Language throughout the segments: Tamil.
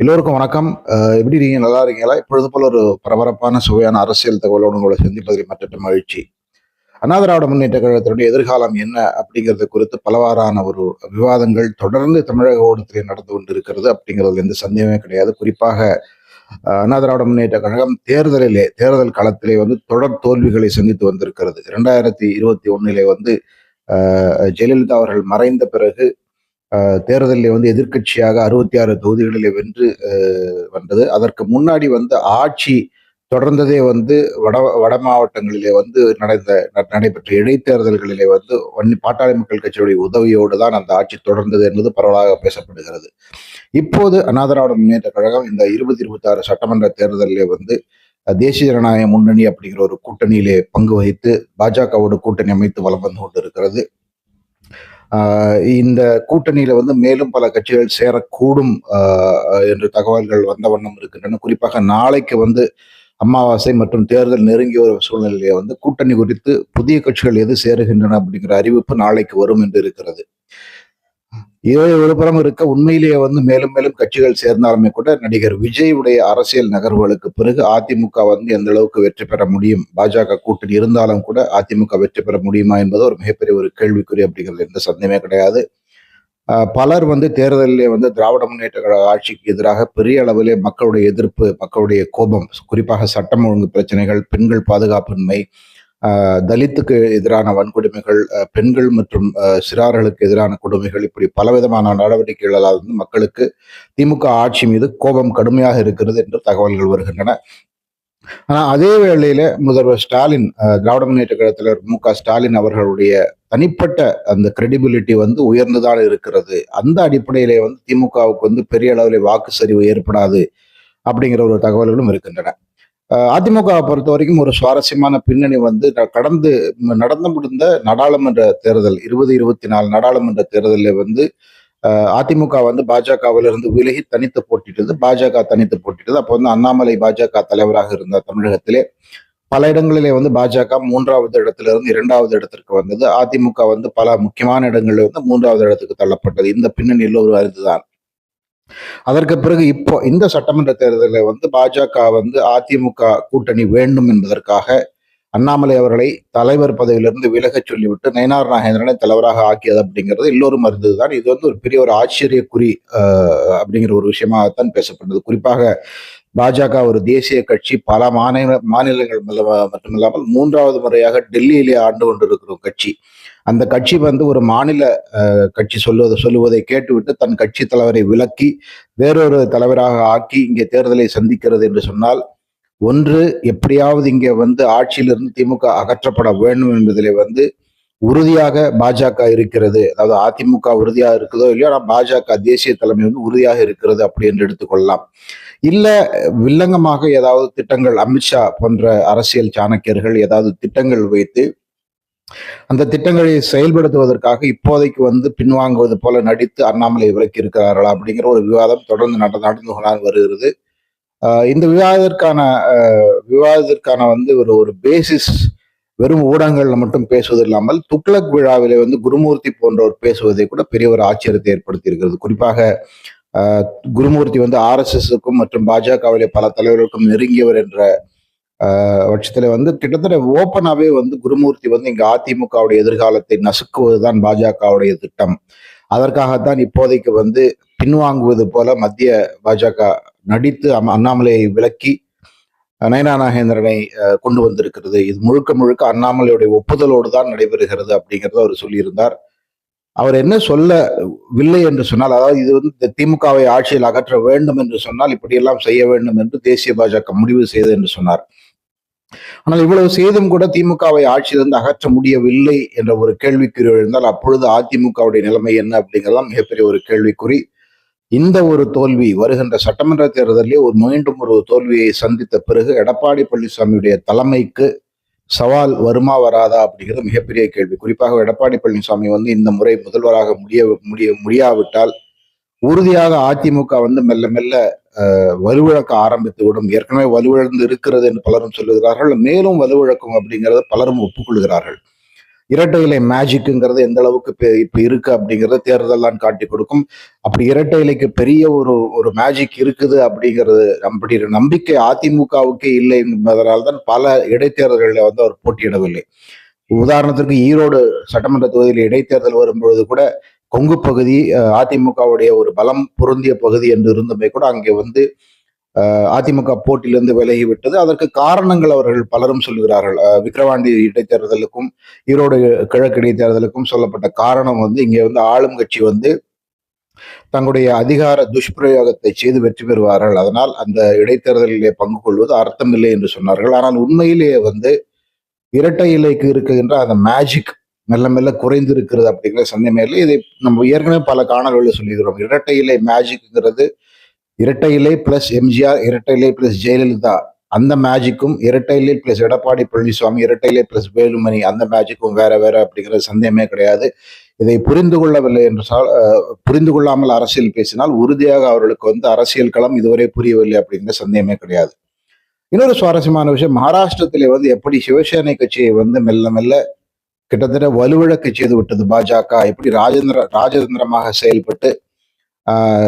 எல்லோருக்கும் வணக்கம். எப்படி இருக்கீங்க? நல்லா இருக்கீங்களா? இப்பொழுது போல ஒரு பரபரப்பான சுவையான அரசியல் தகவலோடு உங்களை சந்திப்பதில் மற்ற மகிழ்ச்சி. அண்ணா திராவிட முன்னேற்ற கழகத்தினுடைய எதிர்காலம் என்ன அப்படிங்கிறது குறித்து பலவாறான ஒரு விவாதங்கள் தொடர்ந்து தமிழக ஓடத்திலே நடந்து கொண்டிருக்கிறது அப்படிங்கிறதுல எந்த சந்தேகமே கிடையாது. குறிப்பாக அண்ணா திராவிட முன்னேற்ற கழகம் தேர்தலிலே தேர்தல் களத்திலே வந்து தொடர் தோல்விகளை சந்தித்து வந்திருக்கிறது. இரண்டாயிரத்தி இருபத்தி ஒன்னிலே வந்து ஜெயலலிதா அவர்கள் மறைந்த பிறகு தேர்தலில் வந்து எதிர்க்கட்சியாக அறுபத்தி ஆறு தொகுதிகளிலே வென்று வந்தது. அதற்கு முன்னாடி வந்து ஆட்சி தொடர்ந்ததே வந்து வட வட மாவட்டங்களிலே வந்து நடந்த நடைபெற்ற இடைத்தேர்தல்களிலே வந்து வன்னி பாட்டாளி மக்கள் கட்சியுடைய உதவியோடு தான் அந்த ஆட்சி தொடர்ந்தது என்பது பரவலாக பேசப்படுகிறது. இப்போது அண்ணா முன்னேற்ற கழகம் இந்த இருபத்தி இருபத்தி ஆறு சட்டமன்ற தேர்தலிலே வந்து தேசிய ஜனநாயக முன்னணி அப்படிங்கிற ஒரு கூட்டணியிலே பங்கு வகித்து பாஜகவோடு கூட்டணி அமைத்து வலம் வந்து கொண்டிருக்கிறது. இந்த கூட்டணியில வந்து மேலும் பல கட்சிகள் சேரக்கூடும் என்று தகவல்கள் வந்த வண்ணம் இருக்கின்றன. குறிப்பாக நாளைக்கு வந்து அமாவாசை மற்றும் தேர்தல் நெருங்கிய ஒரு சூழ்நிலையை வந்து கூட்டணி குறித்து புதிய கட்சிகள் எது சேருகின்றன அப்படிங்கிற அறிவிப்பு நாளைக்கு வரும் என்று இருக்கிறது. இதே ஒரு இருக்க உண்மையிலேயே வந்து மேலும் மேலும் கட்சிகள் சேர்ந்தாலுமே கூட நடிகர் விஜய் உடைய அரசியல் நகர்வுகளுக்கு பிறகு அதிமுக வந்து எந்த அளவுக்கு வெற்றி பெற முடியும்? பாஜக கூட்டணி இருந்தாலும் கூட அதிமுக வெற்றி பெற முடியுமா என்பது ஒரு மிகப்பெரிய ஒரு கேள்விக்குறி அப்படிங்கிறது எந்த சந்தேகமே கிடையாது. பலர் வந்து தேர்தலிலே வந்து திராவிட முன்னேற்ற கழக ஆட்சிக்கு எதிராக பெரிய அளவிலே மக்களுடைய எதிர்ப்பு மக்களுடைய கோபம் குறிப்பாக சட்டம் ஒழுங்கு பிரச்சனைகள் பெண்கள் பாதுகாப்பின்மை தலித்துக்கு எதிரான வன்கொடுமைகள் பெண்கள் மற்றும் சிறார்களுக்கு எதிரான கொடுமைகள் இப்படி பலவிதமான நடவடிக்கைகளால் வந்து மக்களுக்கு திமுக ஆட்சி மீது கோபம் கடுமையாக இருக்கிறது என்று தகவல்கள் வருகின்றன. ஆனால் அதே வேளையில முதல்வர் ஸ்டாலின் திராவிட முன்னேற்ற கழகத்தில் மு க ஸ்டாலின் அவர்களுடைய தனிப்பட்ட அந்த கிரெடிபிலிட்டி வந்து உயர்ந்துதான் இருக்கிறது. அந்த அடிப்படையிலே வந்து திமுகவுக்கு வந்து பெரிய அளவில் வாக்கு சரிவு ஏற்படாது அப்படிங்கிற ஒரு தகவல்களும் இருக்கின்றன. அதிமுகவை பொறுத்த வரைக்கும் ஒரு சுவாரஸ்யமான பின்னணி வந்து கடந்து நடந்து முடிந்த நாடாளுமன்ற தேர்தல் இருபது இருபத்தி நாலு நாடாளுமன்ற தேர்தலில் வந்து அதிமுக வந்து பாஜகவிலிருந்து விலகி தனித்து போட்டிட்டது பாஜக தனித்து போட்டிட்டது. அப்போ வந்து அண்ணாமலை பாஜக தலைவராக இருந்தார் தமிழகத்திலே. பல இடங்களிலே வந்து பாஜக மூன்றாவது இடத்திலிருந்து இரண்டாவது இடத்திற்கு வந்தது. அதிமுக வந்து பல முக்கியமான இடங்களில் வந்து மூன்றாவது இடத்துக்கு தள்ளப்பட்டது. இந்த பின்னணியில் ஒரு அறிந்துதான் அதற்கு பிறகு இப்போ இந்த சட்டமன்ற தேர்தலில் வந்து பாஜக வந்து அதிமுக கூட்டணி வேண்டும் என்பதற்காக அண்ணாமலை அவர்களை தலைவர் பதவியிலிருந்து விலகச் சொல்லிவிட்டு நயனார் நாகேந்திரனை தலைவராக ஆக்கியது அப்படிங்கிறது எல்லோரும் அறிந்ததுதான். இது வந்து ஒரு பெரிய ஒரு ஆச்சரியக்குறி அப்படிங்கிற ஒரு விஷயமாகத்தான் பேசப்பட்டது குறிப்பாக பாஜக ஒரு தேசிய கட்சி பல மாநில மாநிலங்கள் மட்டுமில்லாமல் மூன்றாவது முறையாக டெல்லியிலே ஆண்டு கொண்டிருக்கிற கட்சி. அந்த கட்சி வந்து ஒரு மாநில கட்சி சொல்லுவதை சொல்லுவதை கேட்டுவிட்டு தன் கட்சி தலைவரை விலக்கி வேறொரு தலைவராக ஆக்கி இங்கே தேர்தலை சந்திக்கிறது என்று சொன்னால் ஒன்று எப்படியாவது இங்கே வந்து ஆட்சியிலிருந்து திமுக அகற்றப்பட வேண்டும் என்பதிலே வந்து உறுதியாக பாஜக இருக்கிறது. அதாவது அதிமுக உறுதியாக இருக்குதோ இல்லையோ ஆனால் பாஜக தேசிய தலைமை வந்து உறுதியாக இருக்கிறது அப்படி என்று எடுத்துக்கொள்ளலாம். இல்ல வில்லங்கமாக ஏதாவது திட்டங்கள் அமித்ஷா போன்ற அரசியல் சாணக்கியர்கள் ஏதாவது திட்டங்கள் வைத்து அந்த திட்டங்களை செயல்படுத்துவதற்காக இப்போதைக்கு வந்து பின்வாங்குவது போல நடித்து அண்ணாமலை விலக்கி இருக்கிறார்களா அப்படிங்கிற ஒரு விவாதம் தொடர்ந்து நட நடந்து கொண்டு வருகிறது. இந்த விவாதத்திற்கான விவாதத்திற்கான வந்து ஒரு ஒரு பேசிஸ் வெறும் ஊடகங்கள்ல மட்டும் பேசுவது இல்லாமல் துக்ளக் விழாவிலே வந்து குருமூர்த்தி போன்றவர் பேசுவதை கூட பெரிய ஒரு ஆச்சரியத்தை ஏற்படுத்தி இருக்கிறது குறிப்பாக குருமூர்த்தி வந்து ஆர்எஸ்எஸ்க்கும் மற்றும் பாஜகவிலே பல தலைவர்களுக்கும் நெருங்கியவர் என்ற ஆஹ் பட்சத்துல வந்து கிட்டத்தட்ட ஓப்பனாவே வந்து குருமூர்த்தி வந்து இங்க அதிமுகவுடைய எதிர்காலத்தை நசுக்குவதுதான் பாஜகவுடைய திட்டம். அதற்காகத்தான் இப்போதைக்கு வந்து பின்வாங்குவது போல மத்திய பாஜக நடித்து அம்- அண்ணாமலையை விலக்கி நயனா நாகேந்திரனை கொண்டு வந்திருக்கிறது. இது முழுக்க முழுக்க அண்ணாமலையுடைய ஒப்புதலோடு தான் நடைபெறுகிறது அப்படிங்கிறத அவர் சொல்லியிருந்தார். அவர் என்ன சொல்லவில்லை என்று சொன்னால் அதாவது இது வந்து திமுகவை ஆட்சியில் அகற்ற வேண்டும் என்று சொன்னால் இப்படியெல்லாம் செய்ய வேண்டும் என்று தேசிய பாஜக முடிவு செய்தது என்று சொன்னார். ஆனால் இவ்வளவு செய்தும் கூட திமுகவை ஆட்சியிலிருந்து அகற்ற முடியவில்லை என்ற ஒரு கேள்விக்குறி எழுந்தால் அப்பொழுது அதிமுகவுடைய நிலைமை என்ன அப்படிங்கிறதான் மிகப்பெரிய ஒரு கேள்விக்குறி. இந்த ஒரு தோல்வி வருகின்ற சட்டமன்ற தேர்தலில் ஒரு மீண்டும் ஒரு தோல்வியை சந்தித்த பிறகு எடப்பாடி பழனிசாமியுடைய தலைமைக்கு சவால் வருமா வராதா அப்படிங்கிறது மிகப்பெரிய கேள்வி. குறிப்பாக எடப்பாடி பழனிசாமி வந்து இந்த முறை முதல்வராக முடிய முடிய முடியாவிட்டால் உறுதியாக அதிமுக வந்து மெல்ல மெல்ல வலுவிழக்க ஆரம்பித்து விடும் ஏற்கனவே வலுவிழந்து இருக்கிறது என்று பலரும் சொல்லுகிறார்கள். மேலும் வலுவிழக்கும் அப்படிங்கிறத பலரும் ஒப்புக்கொள்கிறார்கள். இரட்டை இலை மேஜிக்குங்கிறது எந்த அளவுக்கு இப்ப இருக்கு அப்படிங்கறத தேர்தல் தான் காட்டி கொடுக்கும். அப்படி இரட்டை இலைக்கு பெரிய ஒரு ஒரு மேஜிக் இருக்குது அப்படிங்கிறது அப்படி நம்பிக்கை அதிமுகவுக்கே இல்லை என்பதனால் தான் பல இடைத்தேர்தல்களில் வந்து அவர் போட்டியிடவில்லை. உதாரணத்திற்கு ஈரோடு சட்டமன்ற தொகுதியில் இடைத்தேர்தல் வரும்பொழுது கூட கொங்கு பகுதி அதிமுகவுடைய ஒரு பலம் பொருந்திய பகுதி என்று இருந்தமே கூட அங்கே வந்து அதிமுக போட்டியிலிருந்து விலகி விட்டது அதற்கு காரணங்கள் அவர்கள் பலரும் சொல்கிறார்கள். அஹ், விக்கிரவாண்டி இடைத்தேர்தலுக்கும் ஈரோடு கிழக்கு இடைத்தேர்தலுக்கும் சொல்லப்பட்ட காரணம் வந்து இங்கே வந்து ஆளும் கட்சி வந்து தங்களுடைய அதிகார துஷ்பிரயோகத்தை செய்து வெற்றி பெறுவார்கள். அதனால் அந்த இடைத்தேர்தலிலே பங்கு கொள்வது அர்த்தமில்லை என்று சொன்னார்கள். ஆனால் உண்மையிலேயே வந்து இரட்டை இலைக்கு இருக்கின்ற அந்த மேஜிக் மெல்ல மெல்ல குறைந்திருக்கிறது அப்படிங்கிற சந்தேகமே இல்லை. இதை நம்ம ஏற்கனவே பல காணொலிகளில் சொல்லியிருக்கிறோம். இரட்டை இலை மேஜிக்ங்கிறது இரட்டை இலை பிளஸ் எம்ஜிஆர் இரட்டை இலை பிளஸ் ஜெயலலிதா அந்த மேஜிக்கும் இரட்டை இலை பிளஸ் எடப்பாடி பழனிசாமி இரட்டை இலை பிளஸ் வேலுமணி அந்த மேஜிக்கும் வேற வேற அப்படிங்கிற சந்தேகமே கிடையாது. இதை புரிந்து கொள்ளவில்லை என்றால் புரிந்து கொள்ளாமல் அரசியல் பேசினால் உறுதியாக அவர்களுக்கு வந்து அரசியல் களம் இதுவரை புரியவில்லை அப்படிங்கிற சந்தேகமே கிடையாது. இன்னொரு சுவாரஸ்யமான விஷயம் மகாராஷ்டிரத்திலே வந்து எப்படி சிவசேனை கட்சியை வந்து மெல்ல மெல்ல கிட்டத்தட்ட வலுவிழக்க செய்து விட்டது பாஜக எப்படி ராஜேந்திர ராஜதந்திரமாக செயல்பட்டு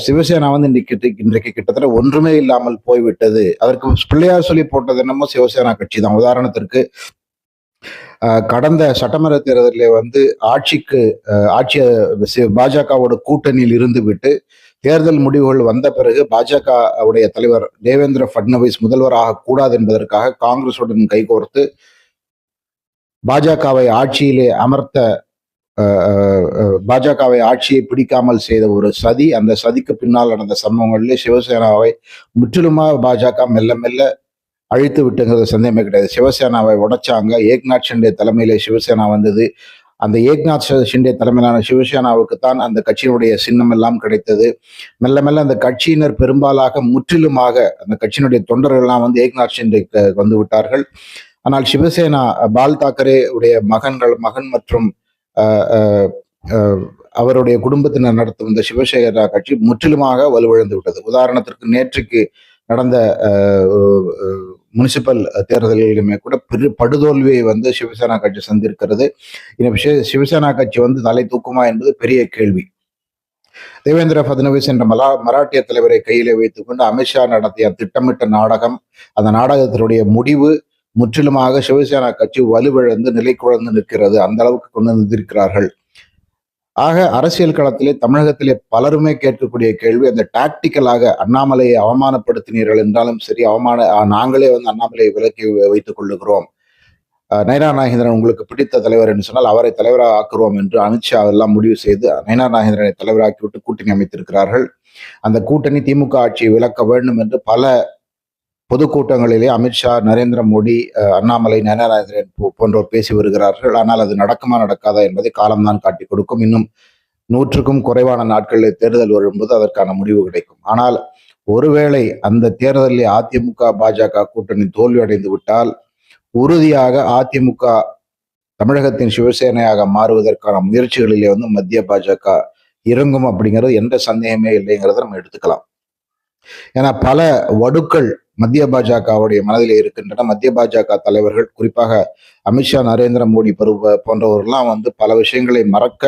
சிவசேனா வந்து இன்றைக்கு இன்றைக்கு கிட்டத்தட்ட ஒன்றுமே இல்லாமல் போய்விட்டது. அதற்கு பிள்ளையார் சொல்லி போட்டது என்னமோ சிவசேனா கட்சி தான். உதாரணத்திற்கு ஆஹ், கடந்த சட்டமன்ற தேர்தலில் வந்து ஆட்சிக்கு ஆட்சி சி- பாஜகவோட கூட்டணியில் இருந்து விட்டு தேர்தல் முடிவுகள் வந்த பிறகு பாஜக உடைய தலைவர் தேவேந்திர பட்னவிஸ் முதல்வராக கூடாது என்பதற்காக காங்கிரசுடன் கைகோர்த்து பாஜகவை ஆட்சியிலே அமர்த்த பாஜகவை ஆட்சியை பிடிக்காமல் செய்த ஒரு சதி அந்த சதிக்கு பின்னால் நடந்த சம்பவங்களிலே சிவசேனாவை முற்றிலுமாக பாஜக மெல்ல மெல்ல அழித்து விட்டுங்கிறது சந்தேகமே கிடையாது. சிவசேனாவை உடைச்சாங்க. ஏக்நாத் ஷிண்டே தலைமையிலே சிவசேனா வந்தது. அந்த ஏக்நாத் ஷிண்டே தலைமையிலான சிவசேனாவுக்கு தான் அந்த கட்சியினுடைய சின்னம் எல்லாம் கிடைத்தது. மெல்ல மெல்ல அந்த கட்சியினர் பெரும்பாலாக முற்றிலுமாக அந்த கட்சியினுடைய தொண்டர்கள்லாம் வந்து ஏக்நாத் ஷிண்டேக்கு வந்து விட்டார்கள். ஆனால் சிவசேனா பால் தாக்கரே உடைய மகன்கள் மகன் மற்றும் அவருடைய குடும்பத்தினர் நடத்தும் இந்த சிவசேகரா கட்சி முற்றிலுமாக வலுவிழந்து விட்டது. உதாரணத்திற்கு நேற்றுக்கு நடந்த முனிசிபல் தேர்தல்களிலுமே கூட பெரு படுதோல்வியை வந்து சிவசேனா கட்சி சந்திருக்கிறது. இந்த விஷய சிவசேனா கட்சி வந்து தலை தூக்குமா என்பது பெரிய கேள்வி. தேவேந்திர பட்னவிஸ் என்ற மலா மராட்டிய தலைவரை கையிலே வைத்துக்கொண்டு அமித்ஷா நடத்திய திட்டமிட்ட நாடகம் அந்த நாடகத்தினுடைய முடிவு முற்றிலுமாக சிவசேனா கட்சி வலுவிழந்து நிலை குழந்து நிற்கிறது. அந்த அளவுக்கு கொண்டு வந்திருக்கிறார்கள். ஆக அரசியல் களத்திலே தமிழகத்திலே பலருமே கேட்கக்கூடிய கேள்வி அந்த டாக்டிக்கலாக அண்ணாமலையை அவமானப்படுத்தினீர்கள் என்றாலும் சரி அவமான நாங்களே வந்து அண்ணாமலையை விலக்கி வைத்துக் கொள்ளுகிறோம். நயனா நாகேந்திரன் உங்களுக்கு பிடித்த தலைவர் என்று சொன்னால் அவரை தலைவராக ஆக்குறோம் என்று அமித்ஷா எல்லாம் முடிவு செய்து நயனா நாகேந்திரனை தலைவராக்கி விட்டு கூட்டணி அமைத்திருக்கிறார்கள். அந்த கூட்டணி திமுக ஆட்சியை விலக்க வேண்டும் என்று பல பொதுக்கூட்டங்களிலே அமித்ஷா நரேந்திர மோடி அஹ், அண்ணாமலை நயனாராஜன் போன்றோர் பேசி வருகிறார்கள். ஆனால் அது நடக்குமா நடக்காதா என்பதை காலம்தான் காட்டி கொடுக்கும். இன்னும் நூற்றுக்கும் குறைவான நாட்களில் தேர்தல் வரும்போது அதற்கான முடிவு கிடைக்கும். ஆனால் ஒருவேளை அந்த தேர்தலில் அதிமுக பாஜக கூட்டணி தோல்வி அடைந்து விட்டால் உறுதியாக அதிமுக தமிழகத்தின் சிவசேனையாக மாறுவதற்கான முயற்சிகளிலே வந்து மத்திய பாஜக இறங்கும் அப்படிங்கிறது எந்த சந்தேகமே இல்லைங்கிறத நம்ம எடுத்துக்கலாம். ஏன்னா பல வடுக்கள் மத்திய பாஜகவுடைய மனதிலே இருக்கின்றன. மத்திய பாஜக தலைவர்கள் குறிப்பாக அமித்ஷா நரேந்திர மோடி பருவ போன்றவர்கள்லாம் வந்து பல விஷயங்களை மறக்க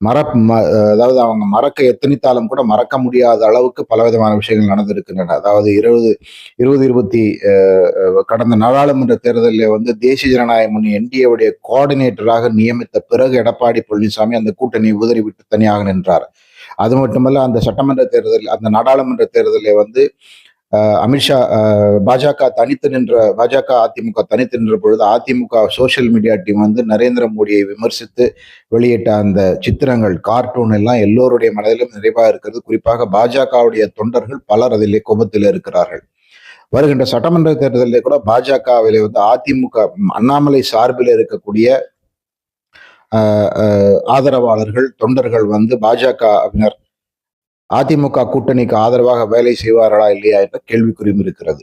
மற ம- அதாவது அவங்க மறக்க எத்தனித்தாலும் கூட மறக்க முடியாத அளவுக்கு பலவிதமான விஷயங்கள் நடந்திருக்கின்றன. அதாவது இருபது இருபது இருபத்தி அஹ், அஹ், கடந்த நாடாளுமன்ற தேர்தலில் வந்து தேசிய ஜனநாயக முன்னணி என்டிஏவுடைய கோஆர்டினேட்டராக நியமித்த பிறகு எடப்பாடி பழனிசாமி அந்த கூட்டணியை உதறிவிட்டு தனியாக நின்றார். அது மட்டுமல்ல அந்த சட்டமன்ற தேர்தல் அந்த நாடாளுமன்ற தேர்தலில் வந்து அமித்ஷா பாஜக தனித்து நின்ற பாஜக அதிமுக தனித்து நின்ற பொழுது அதிமுக சோஷியல் மீடியா டீம் வந்து நரேந்திர மோடியை விமர்சித்து வெளியிட்ட அந்த சித்திரங்கள் கார்ட்டூன் எல்லாம் எல்லோருடைய மனதிலும் நிறைவாக இருக்கிறது. குறிப்பாக பாஜகவுடைய தொண்டர்கள் பலர் அதிலே கோபத்தில் இருக்கிறார்கள். வருகின்ற சட்டமன்ற தேர்தலில் கூட பாஜகவிலே வந்து அதிமுக அண்ணாமலை சார்பில் இருக்கக்கூடிய ஆதரவாளர்கள் தொண்டர்கள் வந்து பாஜகவினர் அதிமுக கூட்டணிக்கு ஆதரவாக வேலை செய்வார்களா இல்லையா என்ற கேள்விக்குறியும் இருக்கிறது.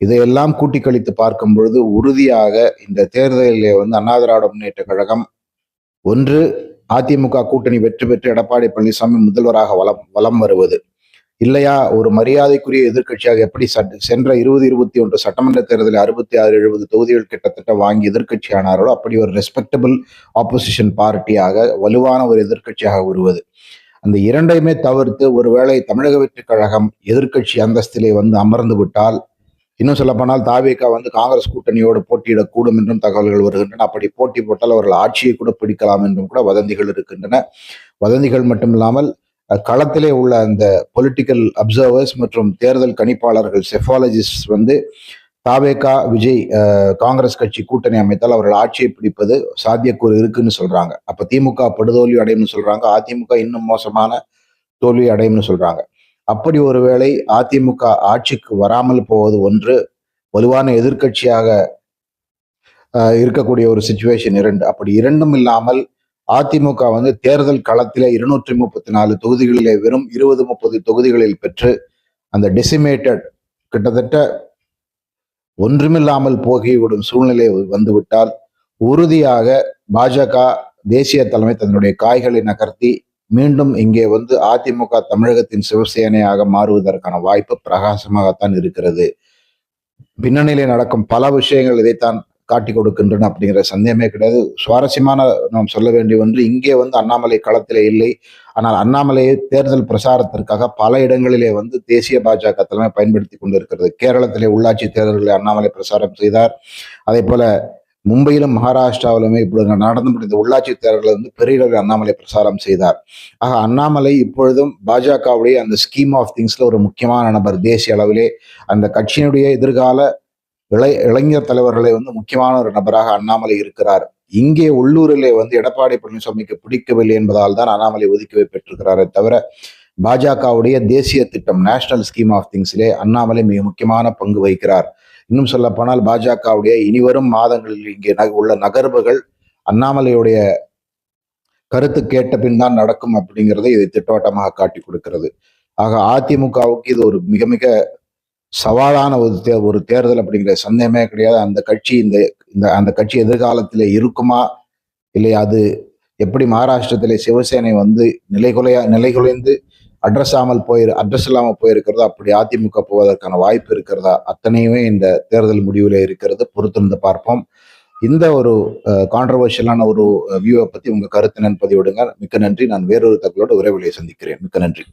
இதையெல்லாம் கூட்டி கழித்து பார்க்கும் பொழுது உறுதியாக இந்த தேர்தலிலே வந்து அண்ணா திராவிட முன்னேற்ற கழகம் ஒன்று அதிமுக கூட்டணி வெற்றி பெற்று எடப்பாடி பழனிசாமி முதல்வராக வலம் வலம் வருவது. இல்லையா? ஒரு மரியாதைக்குரிய எதிர்க்கட்சியாக எப்படி சென்ற இருபது இருபத்தி ஒன்று சட்டமன்ற தேர்தலில் அறுபத்தி ஆறு எழுபது தொகுதிகள் கிட்டத்தட்ட வாங்கி எதிர்கட்சி ஆனார்களோ அப்படி ஒரு ரெஸ்பெக்டபிள் ஆப்போசிஷன் பார்ட்டியாக வலுவான ஒரு எதிர்க்கட்சியாக வருவது அந்த இரண்டையுமே தவிர்த்து ஒருவேளை தமிழக வெற்றிக் கழகம் எதிர்க்கட்சி அந்தஸ்திலே வந்து அமர்ந்து விட்டால் இன்னும் சொல்லப்போனால் தாவேக்கா வந்து காங்கிரஸ் கூட்டணியோடு போட்டியிடக்கூடும் என்றும் தகவல்கள் வருகின்றன. அப்படி போட்டி போட்டால் அவர்கள் ஆட்சியை கூட பிடிக்கலாம் என்றும் கூட வதந்திகள் இருக்கின்றன. வதந்திகள் மட்டுமில்லாமல் இல்லாமல் களத்திலே உள்ள அந்த பொலிட்டிக்கல் அப்சர்வர்ஸ் மற்றும் தேர்தல் கணிப்பாளர்கள் செஃபாலஜிஸ்ட் வந்து தாவேகா விஜய் காங்கிரஸ் கட்சி கூட்டணி அமைத்தால் அவர்கள் ஆட்சியை பிடிப்பது சாத்தியக்கூறு இருக்குன்னு சொல்றாங்க. அப்ப திமுக படுதோல்வி அடையும்னு சொல்றாங்க. அதிமுக இன்னும் மோசமான தோல்வி அடையும்னு சொல்றாங்க. அப்படி ஒருவேளை அதிமுக ஆட்சிக்கு வராமல் போவது ஒன்று வலுவான எதிர்க்கட்சியாக இருக்கக்கூடிய ஒரு சுச்சுவேஷன் இரண்டு. அப்படி இரண்டும் இல்லாமல் அதிமுக வந்து தேர்தல் களத்திலே இருநூற்றி முப்பத்தி நாலு தொகுதிகளிலே வெறும் இருபது முப்பது தொகுதிகளில் பெற்று அந்த டெசிமேட்டட் கிட்டத்தட்ட ஒன்றுமில்லாமல் போகிவிடும் சூழ்நிலை வந்துவிட்டால் உறுதியாக பாஜக தேசிய தலைமை தன்னுடைய காய்களை நகர்த்தி மீண்டும் இங்கே வந்து அதிமுக தமிழகத்தின் சிவசேனையாக மாறுவதற்கான வாய்ப்பு பிரகாசமாகத்தான் இருக்கிறது. பின்னணியிலே நடக்கும் பல விஷயங்கள் இதைத்தான் காட்டி கொடுக்கின்றன அப்படிங்கிற சந்தேகமே கிடையாது. சுவாரஸ்யமான நாம் சொல்ல வேண்டிய ஒன்று இங்கே வந்து அண்ணாமலை களத்திலே இல்லை. ஆனால் அண்ணாமலையை தேர்தல் பிரசாரத்திற்காக பல இடங்களிலே வந்து தேசிய பாஜக தலைமை பயன்படுத்தி கொண்டிருக்கிறது. கேரளத்திலே உள்ளாட்சி தேர்தல்களில் அண்ணாமலை பிரசாரம் செய்தார். அதே போல மும்பையிலும் மகாராஷ்டிராவிலுமே இப்பொழுது நடந்து முடிந்த உள்ளாட்சி தேர்தலில் வந்து பெரிய அளவில் அண்ணாமலை பிரசாரம் செய்தார். ஆக அண்ணாமலை இப்பொழுதும் பாஜகவுடைய அந்த ஸ்கீம் ஆஃப் திங்ஸ்ல ஒரு முக்கியமான நபர். தேசிய அளவிலே அந்த கட்சியினுடைய எதிர்கால இளை இளைஞர் தலைவர்களை வந்து முக்கியமான ஒரு நபராக அண்ணாமலை இருக்கிறார். இங்கே உள்ளூரிலே வந்து எடப்பாடி பழனிசாமிக்கு பிடிக்கவில்லை என்பதால் தான் அண்ணாமலை ஒதுக்கி வைப்பெற்றிருக்கிறாரே தவிர பாஜகவுடைய தேசிய திட்டம் நேஷனல் ஸ்கீம் ஆஃப் திங்ஸிலே அண்ணாமலை மிக முக்கியமான பங்கு வகிக்கிறார். இன்னும் சொல்ல போனால் பாஜகவுடைய இனிவரும் மாதங்களில் இங்கே நக- உள்ள நகர்வுகள் அண்ணாமலையுடைய கருத்து கேட்ட பின் தான் நடக்கும் அப்படிங்கிறதை இதை திட்டவட்டமாக காட்டி கொடுக்கிறது. ஆக அதிமுகவுக்கு இது ஒரு மிக மிக சவாலான ஒரு தே ஒரு தேர்தல் அப்படிங்கிற சந்தேகமே கிடையாது. அந்த கட்சி இந்த இந்த அந்த கட்சி எதிர்காலத்தில் இருக்குமா? இல்லை அது எப்படி மகாராஷ்டிரத்தில் சிவசேனை வந்து நிலைகுலையா நிலைகுலைந்து அட்ரஸ் ஆமல் போயிரு அட்ரஸ் இல்லாமல் போயிருக்கிறதா? அப்படி அதிமுக போவதற்கான வாய்ப்பு இருக்கிறதா? அத்தனையுமே இந்த தேர்தல் முடிவில் இருக்கிறது. பொறுத்திருந்து பார்ப்போம். இந்த ஒரு கான்ட்ரவர்ஷியலான ஒரு வியூவை பற்றி உங்கள் கருத்து என்னன்னு பதிவிடுங்க. மிக்க நன்றி. நான் வேறொரு தகவலோடு விரைவிலே சந்திக்கிறேன். மிக்க நன்றி.